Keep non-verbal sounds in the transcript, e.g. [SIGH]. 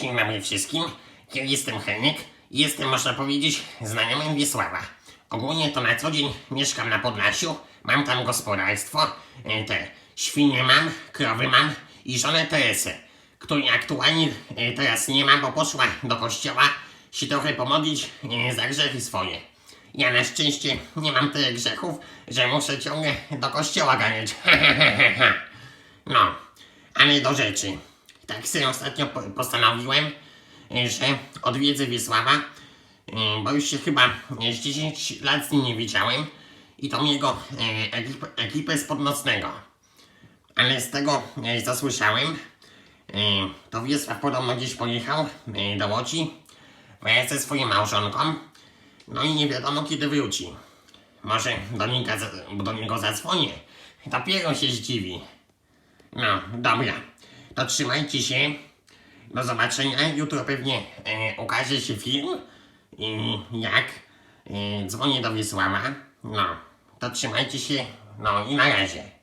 Dzień dobry wszystkim. Ja jestem Henryk i jestem, można powiedzieć, znajomym Wiesława. Ogólnie to na co dzień mieszkam na Podlasiu, mam tam gospodarstwo, e, te świnie mam, krowy mam i żonę Teresę, której aktualnie e, teraz nie ma, bo poszła do kościoła się trochę pomodlić e, za grzechy swoje. Ja na szczęście nie mam tyle grzechów, że muszę ciągle do kościoła ganiać. [LAUGHS] No, ale do rzeczy. Tak sobie ostatnio po- postanowiłem, e, że odwiedzę Wiesława, e, bo już się chyba e, z 10 lat z nim nie widziałem i tą jego e, ekip, ekipę z Podnocnego. Ale z tego, co słyszałem, e, to Wiesław podobno gdzieś pojechał do Łodzi wraz ze swoją małżonką, no i nie wiadomo kiedy wróci. Może do niego, do niego zadzwonię, dopiero się zdziwi. No, dobra. To trzymajcie się. Do zobaczenia. Jutro pewnie e, się film. I jak e, dzwonię do Wiesława. No, to trzymajcie się. No i na razie.